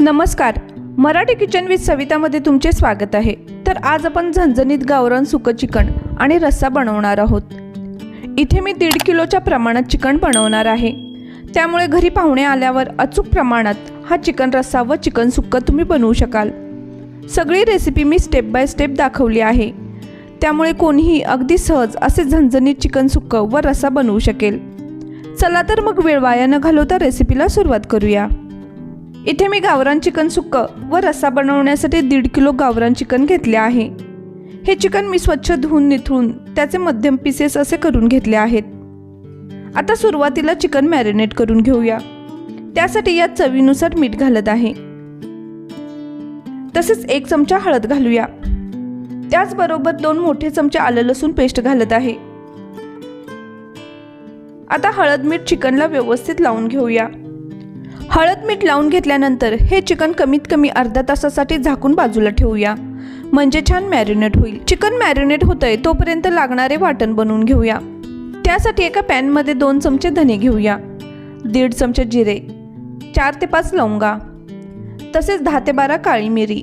नमस्कार. Marathi kitchen with सवितामध्ये तुमचे स्वागत आहे. तर आज आपण झणझणीत गावरण सुकं चिकन आणि रस्सा बनवणार आहोत. इथे मी दीड किलोच्या प्रमाणात चिकन बनवणार आहे. त्यामुळे घरी पाहुणे आल्यावर अचूक प्रमाणात हा चिकन रस्सा व चिकन सुक्कं तुम्ही बनवू शकाल. सगळी रेसिपी मी स्टेप बाय स्टेप दाखवली आहे. त्यामुळे कोणीही अगदी सहज असे झणझणीत चिकन सुक्कं व रस्सा बनवू शकेल. चला तर मग वेळ वाया न घालवता रेसिपीला सुरुवात करूया. इथे मी गावरान चिकन सुक्कं व रस्सा बनवण्यासाठी दीड किलो गावरान चिकन घेतले आहे. हे चिकन मी स्वच्छ धुवून निथळून त्याचे मध्यम पीसेस असे करून घेतले आहेत. आता सुरुवातीला चिकन मॅरिनेट करून घेऊया. त्यासाठी यात चवीनुसार मीठ घालत आहे. तसेच एक चमचा हळद घालूया. त्याचबरोबर दोन मोठे चमचे आलं लसूण पेस्ट घालत आहे. आता हळद मीठ चिकनला व्यवस्थित लावून घेऊया. हळद मीठ लावून घेतल्यानंतर हे चिकन कमीत कमी अर्धा तासासाठी झाकून बाजूला ठेवूया. म्हणजे छान मॅरिनेट होईल. चिकन मॅरिनेट होतंय तोपर्यंत लागणारे वाटण बनवून घेऊया. त्यासाठी एका पॅनमध्ये दोन चमचे धने घेऊया. दीड चमचे जिरे. चार ते पाच लवंगा. तसेच दहा ते बारा काळी मिरी.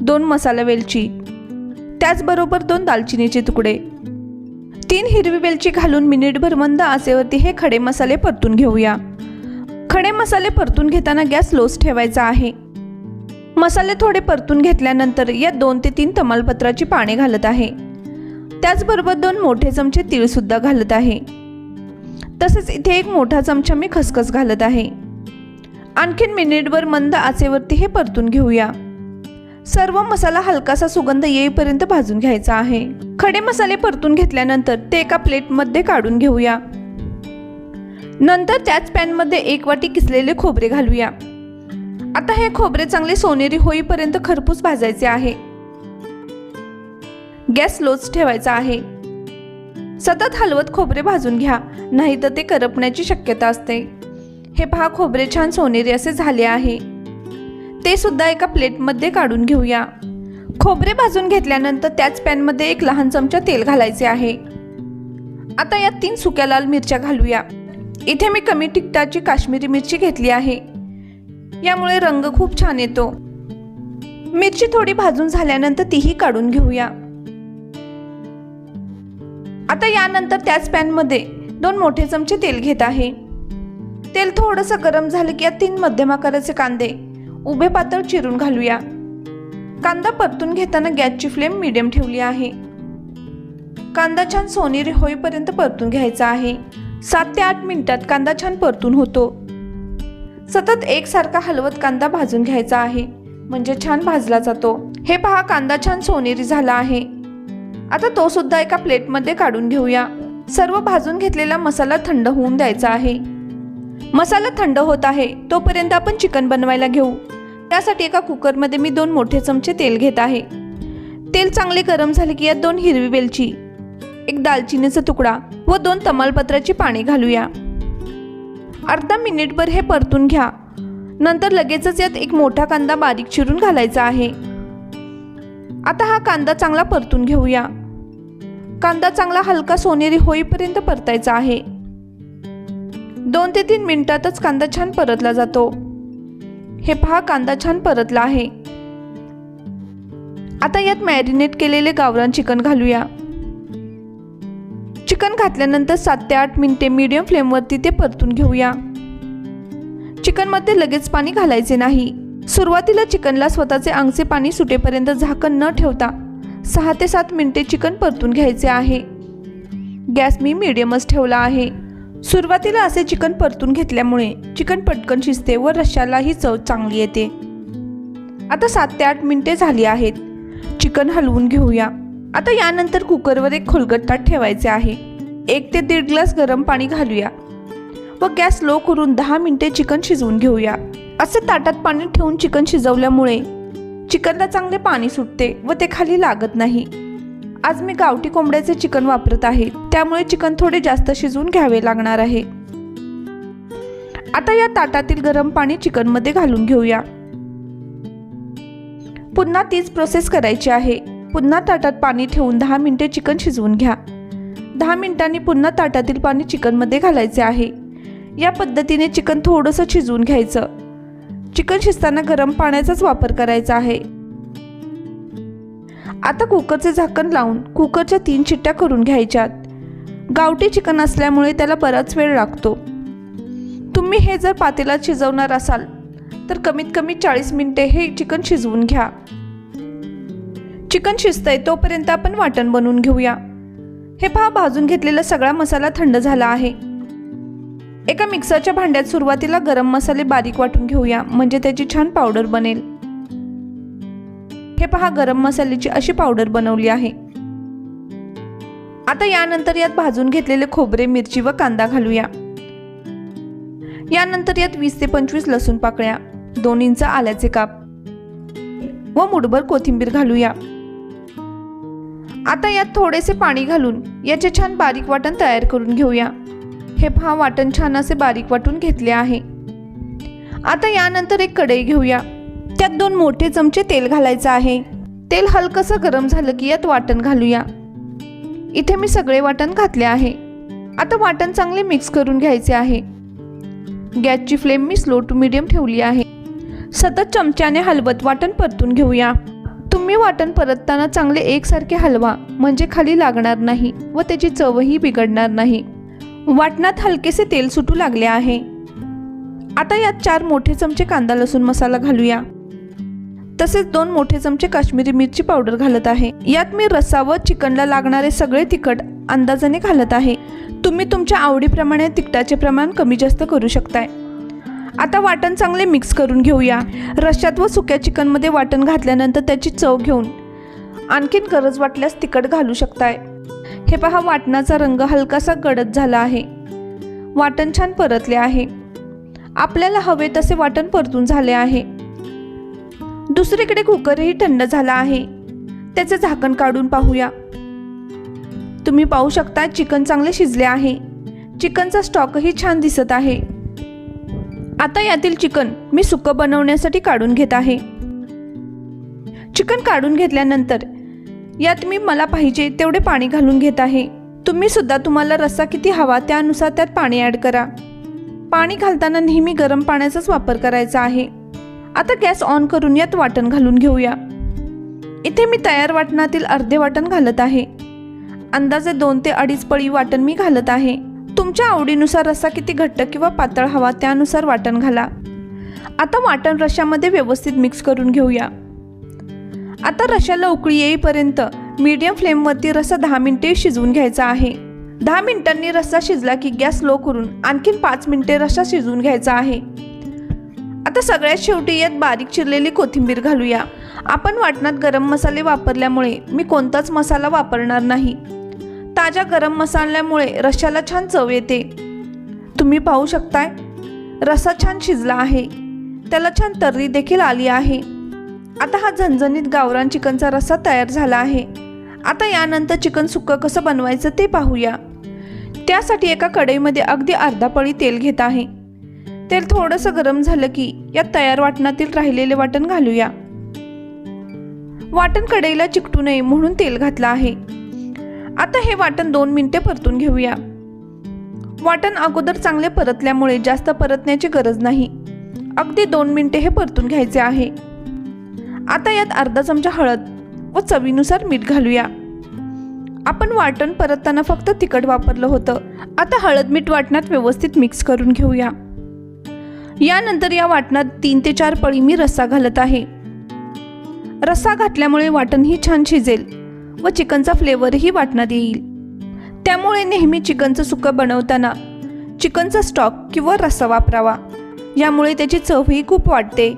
दोन मसाला वेलची. त्याचबरोबर दोन दालचिनीचे तुकडे. तीन हिरवी वेलची घालून मिनिटभर मंद आचेवरती हे खडे मसाले परतून घेऊया. खडे मसाले परतून घेताना गॅस लोच ठेवायचा आहे. मसाले थोडे परतून घेतल्यानंतर या दोन ते तीन तमालपत्राची पाने घालत आहे. त्याचबरोबर दोन मोठे चमचे तीळसुद्धा घालत आहे. तसेच इथे एक मोठा चमचा मी खसखस घालत आहे. आणखीन मिनिटभर मंद आचेवरती हे परतून घेऊया. सर्व मसाला हलकासा सुगंध येईपर्यंत भाजून घ्यायचा आहे. खडे मसाले परतून घेतल्यानंतर ते एका प्लेटमध्ये काढून घेऊया. नंतर त्याच पॅनमध्ये एक वाटी किसलेले खोबरे घालूया. आता हे खोबरे चांगले सोनेरी होईपर्यंत खरपूस भाजायचे आहे. गॅस लोच ठेवायचा आहे. सतत हलवत खोबरे भाजून घ्या नाही तर ते करपण्याची शक्यता असते. हे पहा खोबरे छान सोनेरी असे झाले आहे. ते सुद्धा एका प्लेटमध्ये काढून घेऊया. खोबरे भाजून घेतल्यानंतर त्याच पॅनमध्ये एक लहान चमचा तेल घालायचे आहे. आता यात तीन सुक्या लाल मिरच्या घालूया. इथे मी कमी तिखटाची काश्मीरी मिरची घेतली आहे. यामुळे रंग खूप छान येतो. मिरची थोडी भाजून झाल्यानंतर तीही काढून घेऊया. आता यानंतर त्याच पॅनमध्ये दोन मोठे चमचे तेल घेत आहे. तेल थोडंसं गरम झालं की यात तीन मध्यम आकाराचे कांदे उभे पातळ चिरून घालूया. कांदा परतून घेताना गॅसची फ्लेम मीडियम ठेवली आहे. कांदा छान सोनेरी होईपर्यंत परतून घ्यायचा आहे. सात ते आठ मिनिटात कांदा छान परतून होतो. सतत एकसारखा हलवत कांदा भाजून घ्यायचा आहे. म्हणजे छान भाजला जातो. हे पहा कांदा छान सोनेरी झाला आहे. आता तो सुद्धा एका प्लेटमध्ये काढून घेऊया. सर्व भाजून घेतलेला मसाला थंड होऊन द्यायचा आहे. मसाला थंड होत आहे. तोपर्यंत आपण चिकन बनवायला घेऊ. त्यासाठी एका कुकरमध्ये मी दोन मोठे चमचे तेल घेत आहे. तेल चांगले गरम झाले की यात दोन हिरवी वेलची एक दालचिनीचा तुकडा व दोन तमालपत्राची पाने घालूया. अर्धा मिनिटभर हे परतून घ्या. नंतर लगेचच यात एक मोठा कांदा बारीक चिरून घालायचा आहे. आता हा कांदा चांगला परतून घेऊया. कांदा चांगला हलका सोनेरी होईपर्यंत परतायचा आहे. दोन ते तीन मिनिटातच कांदा छान परतला जातो. हे पहा कांदा छान परतला आहे. आता यात मॅरिनेट केलेले गावरान चिकन घालूया. चिकन घातल्यानंतर सात ते आठ मिनिटे मीडियम फ्लेमवरती ते परतून घेऊया. चिकनमध्ये लगेच पाणी घालायचे नाही. सुरुवातीला चिकनला स्वतःचे अंगचे पाणी सुटेपर्यंत झाकण न ठेवता सहा ते सात मिनिटे चिकन परतून घ्यायचे आहे. गॅस मी मीडियमच ठेवला आहे. सुरुवातीला असे चिकन परतून घेतल्यामुळे चिकन पटकन शिजते व रश्यालाही चव चांगली येते. आता सात ते आठ मिनिटे झाली आहेत. चिकन हलवून घेऊया. आता यानंतर कुकरवर एक खोलगट ताट ठेवायचे आहे. एक ते दीड ग्लास गरम पाणी घालूया. व गॅस लो करून दहा मिनिटे चिकन शिजवून घेऊया. असे ताटात पाणी ठेवून चिकन शिजवल्यामुळे चिकनला चांगले पाणी सुटते व ते खाली लागत नाही. आज मी गावठी कोंबड्याचे चिकन वापरत आहे. त्यामुळे चिकन थोडे जास्त शिजवून घ्यावे लागणार आहे. आता या ताटातील गरम पाणी चिकनमध्ये घालून घेऊया. पुन्हा तीच प्रोसेस करायची आहे. पुन्हा ताटात पाणी ठेवून दहा मिनिटे चिकन शिजवून घ्या. दहा मिनिटांनी पुन्हा ताटातील पाणी चिकनमध्ये घालायचे आहे. या पद्धतीने चिकन थोडंसं शिजवून घ्यायचं. चिकन शिजताना गरम पाण्याचाच वापर करायचा आहे. आता कुकरचे झाकण लावून कुकरच्या तीन चिट्ट्या करून घ्यायच्यात. गावठी चिकन असल्यामुळे त्याला बराच वेळ लागतो. तुम्ही हे जर पातेलात शिजवणार असाल तर कमीत कमी चाळीस मिनिटे हे चिकन शिजवून घ्या. चिकन शिजतंय तोपर्यंत आपण वाटण बनवून घेऊया. हे पहा भाजून घेतलेला सगळा मसाला थंड झाला आहे. एका मिक्सरच्या भांड्यात सुरुवातीला गरम मसाले बारीक वाटून घेऊया म्हणजे त्याची छान पावडर बनेल. हे पहा गरम मसाल्याची अशी पावडर बनवली आहे. आता यानंतर यात भाजून घेतलेले खोबरे मिरची व कांदा घालूया. यानंतर यात वीस ते पंचवीस लसूण पाकळ्या दोन इंच आल्याचे काप व मुठभर कोथिंबीर घालूया. आता यात थोडेसे पाणी घालून याचे छान बारीक वाटण तयार करून घेऊया. हे पहा वाटण छान असे बारीक वाटून घेतले आहे. आता यानंतर एक कढई घेऊया. त्यात दोन मोठे चमचे तेल घालायचं आहे. तेल हलकंसं गरम झालं की यात वाटण घालूया. इथे मी सगळे वाटण घातले आहे. आता वाटण चांगले मिक्स करून घ्यायचे आहे. गॅसची फ्लेम मी स्लो टू मिडियम ठेवली आहे. सतत चमच्याने हलवत वाटण परतून घेऊया. तुम्ही वाटण परतताना चांगले एकसारखे हलवा म्हणजे खाली लागणार नाही व त्याची चवही बिघडणार नाही. वाटणात हलकेसे तेल सुटू लागले आहे. आता यात चार मोठे चमचे कांदा लसूण मसाला घालूया. तसेच दोन मोठे चमचे काश्मीरी मिरची पावडर घालत आहे. यात मी रस्सा व चिकनला लागणारे सगळे तिखट अंदाजाने घालत आहे. तुम्ही तुमच्या आवडीप्रमाणे तिखटाचे प्रमाण कमी जास्त करू शकताय. आता वाटण चांगले मिक्स करून घेऊया. रश्श्यात व सुक्या चिकनमध्ये वाटण घातल्यानंतर त्याची चव घेऊन. आणखीन गरज वाटल्यास तिखट घालू शकताय. हे पहा वाटणाचा रंग हलकासा गडद झाला आहे. वाटण छान परतले आहे. आपल्याला हवे तसे वाटण परतून झाले आहे. दुसरीकडे कुकरही थंड झाला आहे. त्याचे झाकण काढून पाहूया. तुम्ही पाहू शकता चिकन चांगले शिजले आहे. चिकनचा स्टॉकही छान दिसत आहे. आता यातील चिकन मी सुकं बनवण्यासाठी काढून घेत आहे. चिकन काढून घेतल्यानंतर यात मी मला पाहिजे तेवढे पाणी घालून घेत आहे. तुम्ही सुद्धा तुम्हाला रस्सा किती हवा त्यानुसार त्यात पाणी ॲड करा. पाणी घालताना नेहमी गरम पाण्याचाच वापर करायचा आहे. आता गॅस ऑन करून यात वाटण घालून घेऊया. इथे मी तयार वाटणातील अर्धे वाटण घालत आहे. अंदाजे दोन ते अडीच पळी वाटण मी घालत आहे. तुमच्या आवडीनुसार रस्सा किती घट्ट किंवा पातळ हवा त्यानुसार वाटण घाला. आता वाटण रश्यामध्ये व्यवस्थित मिक्स करून घेऊया. आता रश्याला उकळी येईपर्यंत मीडियम फ्लेमवरती रस्सा दहा मिनिटे शिजवून घ्यायचा आहे. दहा मिनिटांनी रस्सा शिजला की गॅस लो करून आणखीन पाच मिनिटे रस्सा शिजवून घ्यायचा आहे. आता सगळ्यात शेवटी यात बारीक चिरलेली कोथिंबीर घालूया. आपण वाटणात गरम मसाले वापरल्यामुळे मी कोणताच मसाला वापरणार नाही. ताज्या गरम मसाल्यामुळे रशाला छान चव येते. तुम्ही पाहू शकताय रस्सा छान शिजला आहे. त्याला छान तर्री देखील आली आहे. आता हा झणझणीत गावरान चिकनचा रस्सा तयार झाला आहे. आता यानंतर चिकन सुक्कं कसं बनवायचं ते पाहूया. त्यासाठी एका कढईमध्ये अगदी अर्धा पळी तेल घेत आहे. तेल थोडंसं गरम झालं की यात तयार वाटणातील राहिलेले वाटण घालूया. वाटण कढईला चिकटू नये म्हणून तेल घातलं आहे. आता हे वाटण दोन मिनिटे परतून घेऊया. वाटण अगोदर चांगले परतल्यामुळे जास्त परतण्याची गरज नाही. अगदी दोन मिनिटे हे परतून घ्यायचे आहे. आता यात अर्धा चमचा हळद व चवीनुसार मीठ घालूया. आपण वाटण परतताना फक्त तिखट वापरलं होतं. आता हळद मीठ वाटणात व्यवस्थित मिक्स करून घेऊया. यानंतर या वाटणात तीन ते चार पळी मी रस्सा घालत आहे. रस्सा घातल्यामुळे वाटणही छान शिजेल. व चिकनचा फ्लेवरही वाटण्यात येईल. त्यामुळे नेहमी चिकनचं सुकं बनवताना चिकनचा स्टॉक किंवा रस्सा वापरावा. यामुळे त्याची चवही खूप वाटते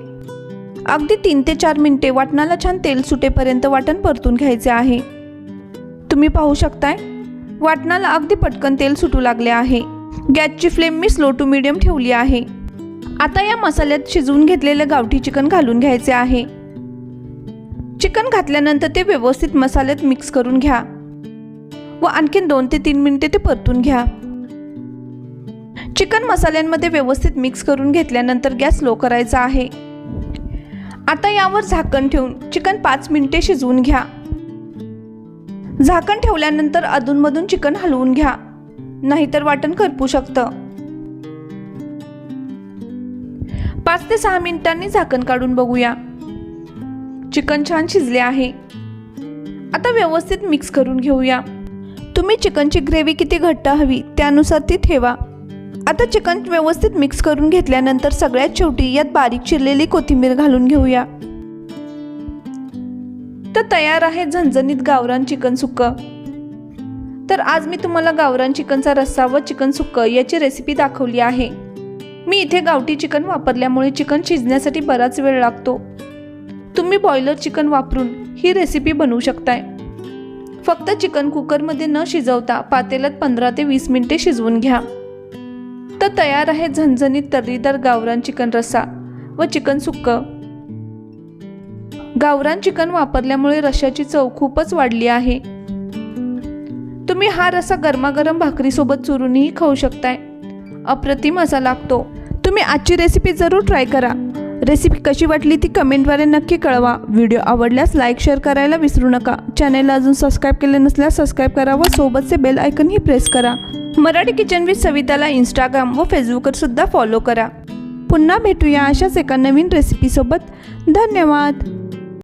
अगदी तीन ते चार मिनटे वाटणाला छान तेल सुटेपर्यंत वाटण परतून घ्यायचे आहे. तुम्ही पाहू शकताय वाटणाला अगदी पटकन तेल सुटू लागले आहे. गॅसची फ्लेम मी स्लो टू मिडियम ठेवली आहे. आता या मसाल्यात शिजवून घेतलेलं गावठी चिकन घालून घ्यायचे आहे. चिकन घातल्यानंतर ते व्यवस्थित मसाल्यात मिक्स करून घ्या. व आणखीन दोन ते तीन मिनिटे ते परतून घ्या. चिकन मसाल्यांमध्ये व्यवस्थित मिक्स करून घेतल्यानंतर गॅस लो करायचा आहे. आता यावर झाकण ठेवून चिकन पाच मिनिटे शिजवून घ्या. झाकण ठेवल्यानंतर अधूनमधून चिकन हलवून घ्या. नाहीतर वाटण करपू शकतं. पाच ते सहा मिनिटांनी झाकण काढून बघूया. चिकन छान शिजले आहे. आता व्यवस्थित मिक्स करून घेऊया. तुम्ही चिकनची ग्रेव्ही किती घट्ट हवी त्यानुसार ती ठेवा. आता चिकन व्यवस्थित मिक्स करून घेतल्यानंतर सगळ्यात शेवटी यात बारीक चिरलेली कोथिंबीर घालून घेऊया. तर तयार आहे झणझणीत गावरान चिकन सुकं तर आज मी तुम्हाला गावरान चिकनचा रस्सा व चिकन सुकं याची रेसिपी दाखवली आहे. मी इथे गावठी चिकन वापरल्यामुळे चिकन शिजण्यासाठी बराच वेळ लागतो. तुम्ही बॉयलर चिकन वापरून ही रेसिपी बनवू शकताय. फक्त चिकन कुकरमध्ये न शिजवता पातेल्यात पंधरा ते वीस मिनिटे शिजवून घ्या. तर तयार आहे झणझणीत तर्रीदार गावरान चिकन रस्सा व चिकन सुक्क. गावरान चिकन वापरल्यामुळे रश्याची चव खूपच वाढली आहे. तुम्ही हा रस्सा गरमागरम भाकरीसोबत चुरूनही खाऊ शकताय. अप्रतिम असा लागतो. तुम्ही आजची रेसिपी जरूर ट्राय करा. रेसिपी कशी वाटली ती कमेंटद्वारे नक्की कळवा. व्हिडिओ आवडल्यास लाईक शेअर करायला विसरू नका. चॅनेलला अजून सबस्क्राईब केले नसल्यास सबस्क्राईब करा व सोबतचे बेल आयकनही प्रेस करा. मराठी किचन विथ सविताला इंस्टाग्राम व फेसबुकवर सुद्धा फॉलो करा. पुन्हा भेटूया अशाच एका नवीन रेसिपीसोबत धन्यवाद!